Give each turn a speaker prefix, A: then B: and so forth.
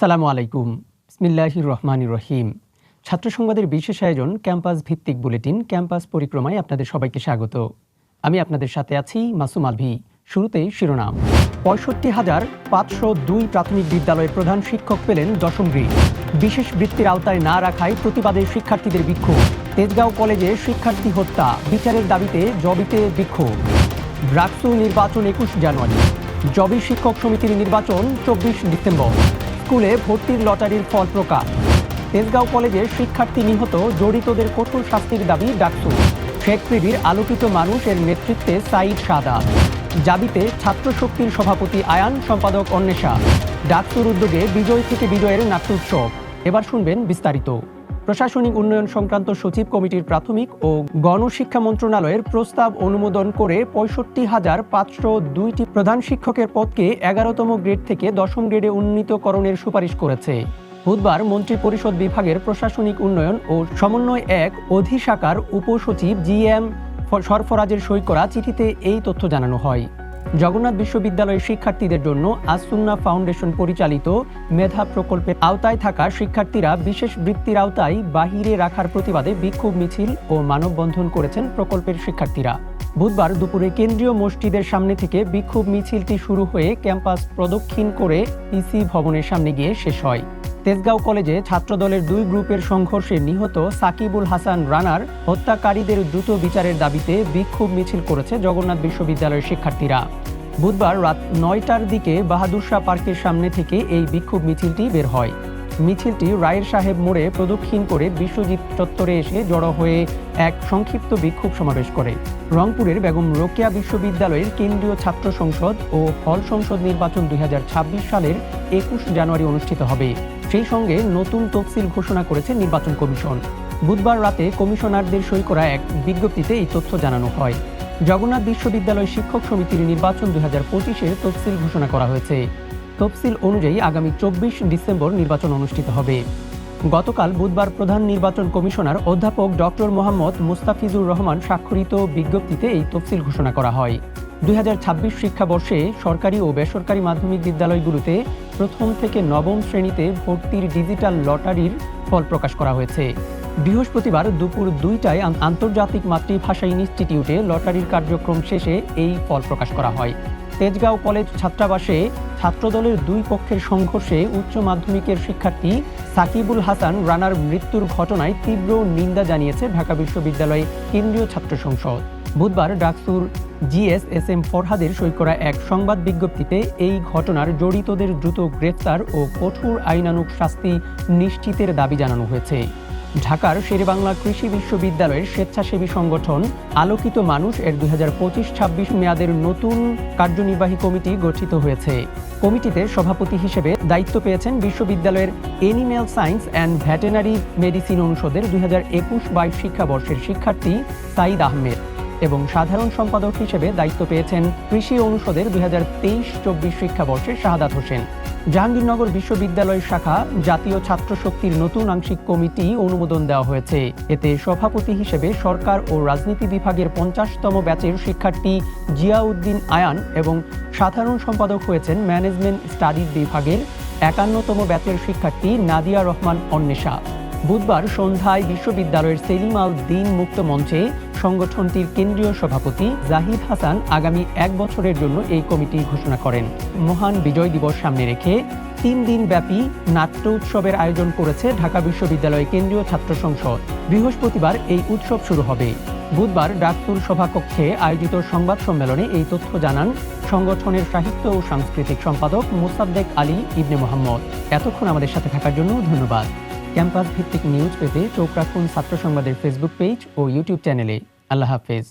A: আসসালামু আলাইকুম। বিসমিল্লাহির রহমান রহিম। ছাত্র সংবাদের বিশেষ আয়োজন ক্যাম্পাস ভিত্তিক বুলেটিন, ক্যাম্পাস পরিক্রমায় আপনাদের সবাইকে স্বাগত। আমি আপনাদের সাথে আছি মাসুম আলভি। শুরুতেই শিরোনাম। পঁয়ষট্টি হাজার পাঁচশো দুই প্রাথমিক বিদ্যালয়ের প্রধান শিক্ষক পেলেন দশম গ্রেড। বিশেষ বৃত্তির আওতায় না রাখায় প্রতিবাদে শিক্ষার্থীদের বিক্ষোভ। তেজগাঁও কলেজে শিক্ষার্থী হত্যা, বিচারের দাবিতে জবিতে বিক্ষোভ। ব্রাকসু নির্বাচন একুশ জানুয়ারি। জবি শিক্ষক সমিতির নির্বাচন চব্বিশ ডিসেম্বর। স্কুলে ভর্তির লটারির ফল প্রকাশ। তেজগাঁও কলেজের শিক্ষার্থী নিহত, জড়িতদের কঠোর শাস্তির দাবি ডাকসু। শেখ পিবির আলোকিত মানুষ এর নেতৃত্বে সাইদ সাদা। জাবিতে ছাত্র শক্তির সভাপতি আয়ান, সম্পাদক অন্বেষা। ডাকসুর উদ্যোগে বিজয় থেকে বিজয়ের নাট্যোৎসব। এবার শুনবেন বিস্তারিত। প্রশাসনিক উন্নয়ন সংক্রান্ত সচিব কমিটির প্রাথমিক ও গণশিক্ষা মন্ত্রণালয়ের প্রস্তাব অনুমোদন করে পঁয়ষট্টি হাজার পাঁচশো দুইটি প্রধান শিক্ষকের পদকে এগারোতম গ্রেড থেকে দশম গ্রেডে উন্নীতকরণের সুপারিশ করেছে। বুধবার মন্ত্রী পরিষদ বিভাগের প্রশাসনিক উন্নয়ন ও সমন্বয় এক অধিশাখার উপসচিব জি এম সরফরাজের সই করা চিঠিতে এই তথ্য জানানো হয়। জগন্নাথ বিশ্ববিদ্যালয়ের শিক্ষার্থীদের জন্য আসুন্না ফাউন্ডেশন পরিচালিত মেধা প্রকল্পের আওতায় থাকা শিক্ষার্থীরা বিশেষ বৃত্তির আওতায় বাহিরে রাখার প্রতিবাদে বিক্ষোভ মিছিল ও মানববন্ধন করেছেন প্রকল্পের শিক্ষার্থীরা। বুধবার দুপুরে কেন্দ্রীয় মসজিদের সামনে থেকে বিক্ষোভ মিছিলটি শুরু হয়ে ক্যাম্পাস প্রদক্ষিণ করে ইসি ভবনের সামনে গিয়ে শেষ হয়। তেজগাঁও কলেজে ছাত্রদলের দুই গ্রুপের সংঘর্ষে নিহত সাকিবুল হাসান রানার হত্যাকারীদের দ্রুত বিচারের দাবিতে বিক্ষোভ মিছিল করেছে জগন্নাথ বিশ্ববিদ্যালয়ের শিক্ষার্থীরা। বুধবার রাত নয়টার দিকে বাহাদুর শাহ পার্কের সামনে থেকে এই বিক্ষোভ মিছিলটি বের হয়। মিছিলটি রায়ের সাহেব মোড়ে প্রদক্ষিণ করে বিশ্বজিৎ চত্বরে এসে জড়ো হয়ে এক সংক্ষিপ্ত বিক্ষোভ সমাবেশ করে। রংপুরের বেগম রোকেয়া বিশ্ববিদ্যালয়ের কেন্দ্রীয় ছাত্র সংসদ ও হল সংসদ নির্বাচন দুই হাজার ছাব্বিশ সালের একুশ জানুয়ারি অনুষ্ঠিত হবে। সেই সঙ্গে নতুন তফসিল ঘোষণা করেছে নির্বাচন কমিশন। বুধবার রাতে কমিশনারদের সই করা এক বিজ্ঞপ্তিতে এই তথ্য জানানো হয়। জগন্নাথ বিশ্ববিদ্যালয় শিক্ষক সমিতির নির্বাচন দুই হাজার পঁচিশের তফসিল ঘোষণা করা হয়েছে। তফসিল অনুযায়ী আগামী চব্বিশ ডিসেম্বর নির্বাচন অনুষ্ঠিত হবে। গতকাল বুধবার প্রধান নির্বাচন কমিশনার অধ্যাপক ডক্টর মোহাম্মদ মুস্তাফিজুর রহমান স্বাক্ষরিত বিজ্ঞপ্তিতে এই তফসিল ঘোষণা করা হয়। দুই হাজার ছাব্বিশ শিক্ষাবর্ষে সরকারি ও বেসরকারি মাধ্যমিক বিদ্যালয়গুলোতে প্রথম থেকে নবম শ্রেণীতে ভর্তির ডিজিটাল লটারির ফল প্রকাশ করা হয়েছে। বৃহস্পতিবার দুপুর দুইটায় আন্তর্জাতিক মাতৃভাষা ইনস্টিটিউটে লটারির কার্যক্রম শেষে এই ফল প্রকাশ করা হয়। তেজগাঁও কলেজ ছাত্রাবাসে ছাত্রদলের দুই পক্ষের সংঘর্ষে উচ্চ মাধ্যমিকের শিক্ষার্থী সাকিবুল হাসান রানার মৃত্যুর ঘটনায় তীব্র নিন্দা জানিয়েছে ঢাকা বিশ্ববিদ্যালয় কেন্দ্রীয় ছাত্র সংসদ। বুধবার ডাকসুর জিএস এস এম ফরহাদের সই করা এক সংবাদ বিজ্ঞপ্তিতে এই ঘটনার জড়িতদের দ্রুত গ্রেফতার ও কঠোর আইনানুক শাস্তি নিশ্চিতের দাবি জানানো হয়েছে। ঢাকার শেরেবাংলা কৃষি বিশ্ববিদ্যালয়ের স্বেচ্ছাসেবী সংগঠন আলোকিত মানুষ এর দুই হাজার পঁচিশ ছাব্বিশ মেয়াদের নতুন কার্যনির্বাহী কমিটি গঠিত হয়েছে। কমিটিতে সভাপতি হিসেবে দায়িত্ব পেয়েছেন বিশ্ববিদ্যালয়ের animal science and veterinary medicine অনুষদের দুই হাজার একুশ বাইশ শিক্ষাবর্ষের শিক্ষার্থী সাইদ আহমেদ। এবং সাধারণ সম্পাদক হিসেবে দায়িত্ব পেয়েছেন কৃষি অনুষদের দুই হাজার তেইশ চব্বিশ শিক্ষাবর্ষের শাহাদাত হোসেন। জাহাঙ্গীরনগর বিশ্ববিদ্যালয় শাখা জাতীয় ছাত্র শক্তির নতুন আংশিক কমিটি অনুমোদন দেওয়া হয়েছে। এতে সভাপতি হিসেবে সরকার ও রাজনীতি বিভাগের পঞ্চাশতম ব্যাচের শিক্ষার্থী জিয়াউদ্দিন আয়ান এবং সাধারণ সম্পাদক হয়েছেন ম্যানেজমেন্ট স্টাডিজ বিভাগের একান্নতম ব্যাচের শিক্ষার্থী নাদিয়া রহমান অন্বেষা। বুধবার সন্ধ্যায় বিশ্ববিদ্যালয়ের সেলিম আল দিন মুক্ত মঞ্চে সংগঠনটির কেন্দ্রীয় সভাপতি জাহিদ হাসান আগামী এক বছরের জন্য এই কমিটি ঘোষণা করেন। মহান বিজয় দিবস সামনে রেখে তিন দিন ব্যাপী নাট্য উৎসবের আয়োজন করেছে ঢাকা বিশ্ববিদ্যালয় কেন্দ্রীয় ছাত্র সংসদ। বৃহস্পতিবার এই উৎসব শুরু হবে। বুধবার ডাকসুর সভাকক্ষে আয়োজিত সংবাদ সম্মেলনে এই তথ্য জানান সংগঠনের সাহিত্য ও সাংস্কৃতিক সম্পাদক মোসাদ্দেক আলী ইবনে মোহাম্মদ। এতক্ষণ আমাদের সাথে থাকার জন্য ধন্যবাদ। ক্যাম্পাস ভিত্তিক নিউজ পেতে চোখ রাখুন ছাত্র সংবাদের ফেসবুক পেজ ও ইউটিউব চ্যানেলে আল্লাহ হাফেজ।